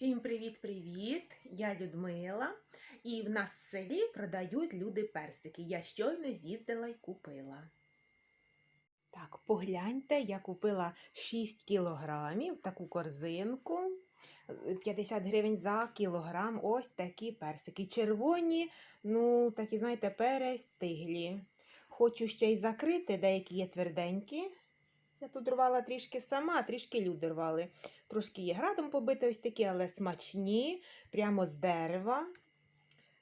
Всім привіт-привіт! Я Людмила, і в нас в селі продають люди персики. Я щойно з'їздила і купила. Так, погляньте, я купила 6 кілограмів таку корзинку. Е, 50 гривень за кілограм. Ось такі персики. Червоні, ну, такі, знаєте, перестиглі. Хочу ще й закрити, деякі є тверденькі. Я тут рвала трішки сама, трішки люди рвали. Трошки є градом побити ось такі, але смачні, прямо з дерева.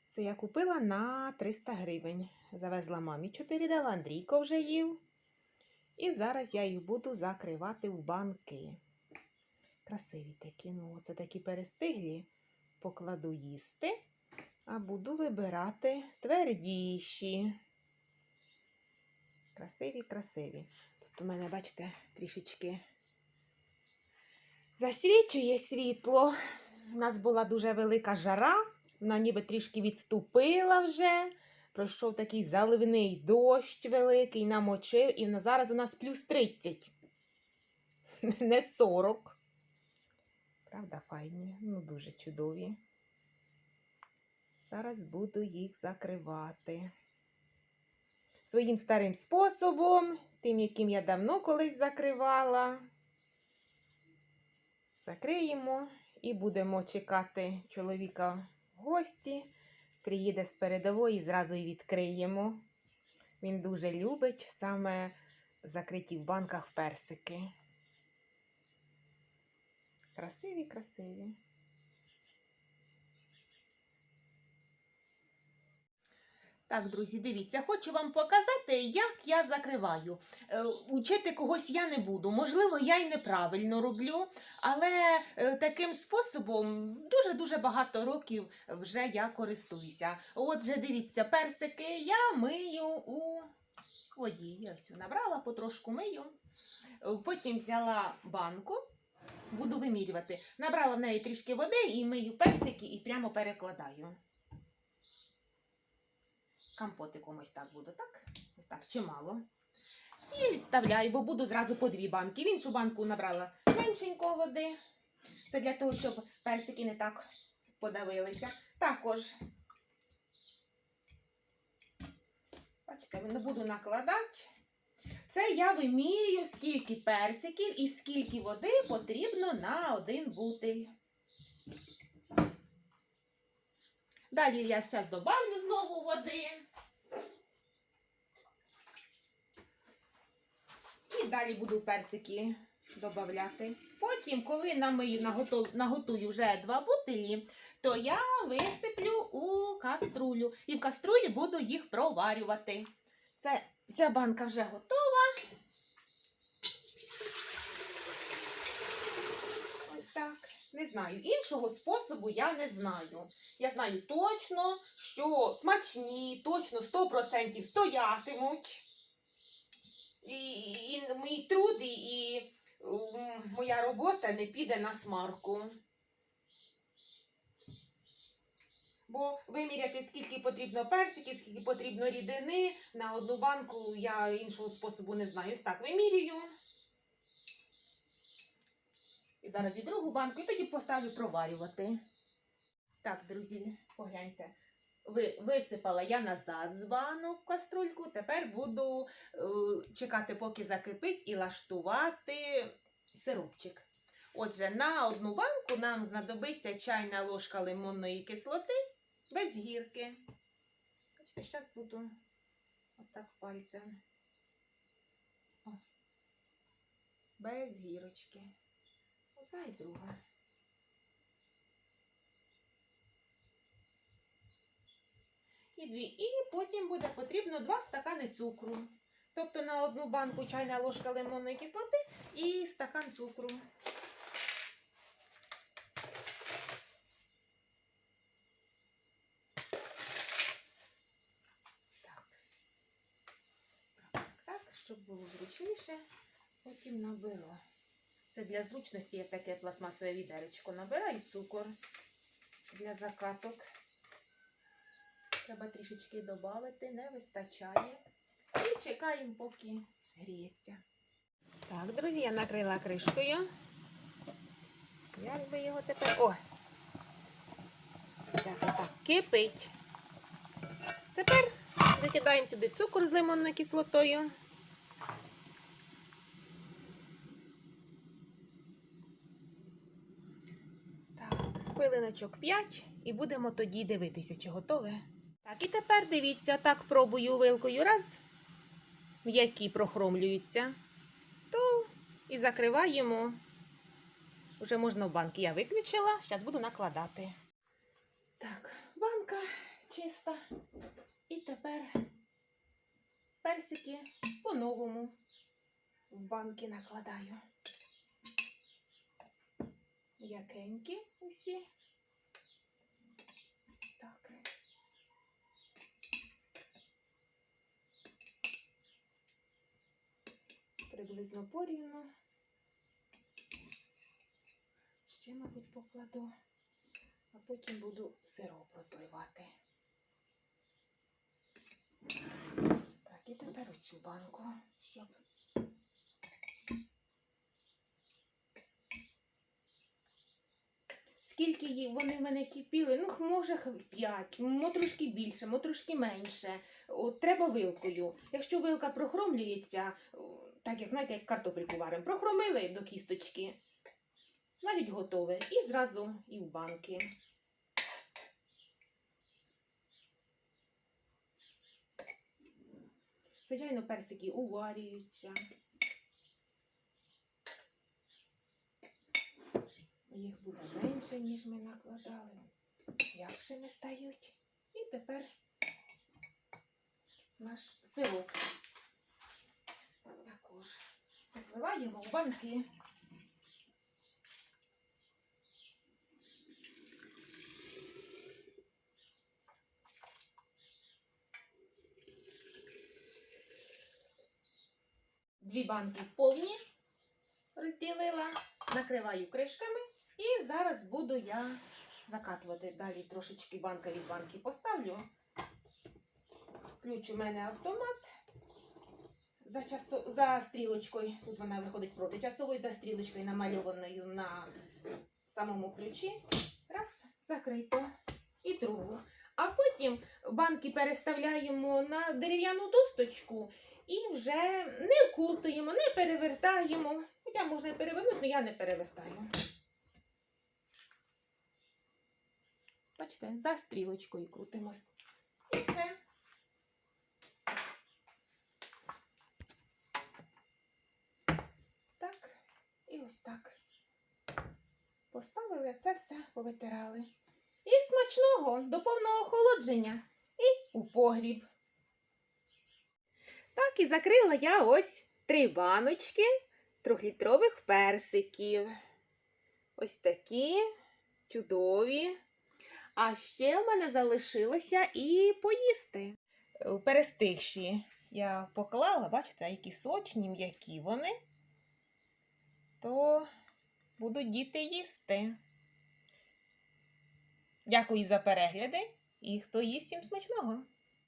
Це я купила на 300 гривень. Завезла мамі 4 дала, Андрійко вже їв. І зараз я їх буду закривати в банки. Красиві такі, ну, оце такі перестиглі. Покладу їсти, а буду вибирати твердіші. Красиві, красиві. Тут у мене, бачите, трішечки засвічує світло. У нас була дуже велика жара, вона ніби трішки відступила вже. Пройшов такий заливний дощ великий, намочив, і зараз у нас плюс 30. Не 40. Правда, файні, ну дуже чудові. Зараз буду їх закривати. Своїм старим способом, тим, яким я давно колись закривала. Закриємо і будемо чекати чоловіка в гості. Приїде з передової, зразу і відкриємо. Він дуже любить саме закриті в банках персики. Красиві, красиві. Так, друзі, дивіться, хочу вам показати, як я закриваю. Е, Учити когось я не буду. Можливо, я й неправильно роблю, але е, таким способом дуже-дуже багато років вже я користуюся. Отже, дивіться, персики я мию у воді. Я ось набрала, потрошку мию. Е, Потім взяла банку, буду вимірювати. Набрала в неї трішки води і мию персики і прямо перекладаю. Компотиком ось так буду, так? Так, чимало. І відставляю, бо буду зразу по дві банки. В іншу банку набрала меншенько води. Це для того, щоб персики не так подавилися. Також, бачите, не буду накладати. Це я вимірюю, скільки персиків і скільки води потрібно на один бутиль. Далі я зараз добавлю знову води. І далі буду персики додавати. Потім, коли намию, наготую вже два бутилі, то я висиплю у каструлю. І в каструлі буду їх проварювати. Це, ця банка вже готова. Ось так. Не знаю. Іншого способу я не знаю. Я знаю точно, що смачні, точно 100% стоятимуть. І, і мій труд, і, і моя робота не піде на смарку. Бо виміряти, скільки потрібно персиків, скільки потрібно рідини на одну банку, я іншого способу не знаю. Ось так вимірюю. І зараз і другу банку, і тоді поставлю проварювати. Так, друзі, погляньте. Ви, висипала я назад з банок каструльку. Тепер буду е, чекати, поки закипить, і лаштувати сиропчик. Отже, на одну банку нам знадобиться чайна ложка лимонної кислоти без гірки. Зараз буду отак пальцем. О. Без гірочки. Одна і друга. І дві. І потім буде потрібно 2 стакани цукру. Тобто на одну банку чайна ложка лимонної кислоти і стакан цукру. Так. Так, так, щоб було зручніше, потім наберу. Це для зручності я таке пластмасове відеречко набираю цукор для закаток. Треба трішечки додати, не вистачає. І чекаємо, поки гріється. Так, друзі, я накрила кришкою. Як би його тепер. О, кип'яти. Так, кипить. Тепер викидаємо сюди цукор з лимонною кислотою. Так, хвилиночок 5 і будемо тоді дивитися, чи готове. Так, і тепер дивіться, так пробую вилкою раз, м'які прохромлюються, то і закриваємо. Вже можна в банки. Я виключила, зараз буду накладати. Так, банка чиста. І тепер персики по-новому в банки накладаю. М'якенькі усі. Так. Приблизно порівну. Ще, мабуть, покладу, а потім буду сироп розливати. Так, і тепер оцю банку, щоб. Вони в мене кипіли? Ну, може, 5, мо трошки більше, мо трошки менше. От, треба вилкою. Якщо вилка прохромлюється, так як знаєте, як картопельку варимо, прохромили до кісточки, навіть готове. І зразу і в банки. Звичайно, персики уварюються. Їх буде менше, ніж ми накладали. М'якше не стають. І тепер наш сироп також зливаємо в банки. Дві банки повні розділила, накриваю кришками зараз буду я закатувати. Далі трошечки банка від банки поставлю. Ключ у мене автомат. За, часо... за стрілочкою, тут вона виходить проти часової, за стрілочкою намальованою на самому ключі. Раз, закрито. І другу. А потім банки переставляємо на дерев'яну досточку і вже не вкутуємо, не перевертаємо. Хоча можна перевернути, але я не перевертаю. Бачите, за стрілочкою крутимо. І все. Так, і ось так. Поставили, це все повитирали. І смачного до повного охолодження. І у погріб. Так, і закрила я ось три баночки трьохлітрових персиків. Ось такі чудові. А ще в мене залишилося і поїсти. У перестигші я поклала, бачите, які сочні, м'які вони, то будуть діти їсти. Дякую за перегляди і хто їсть всім смачного!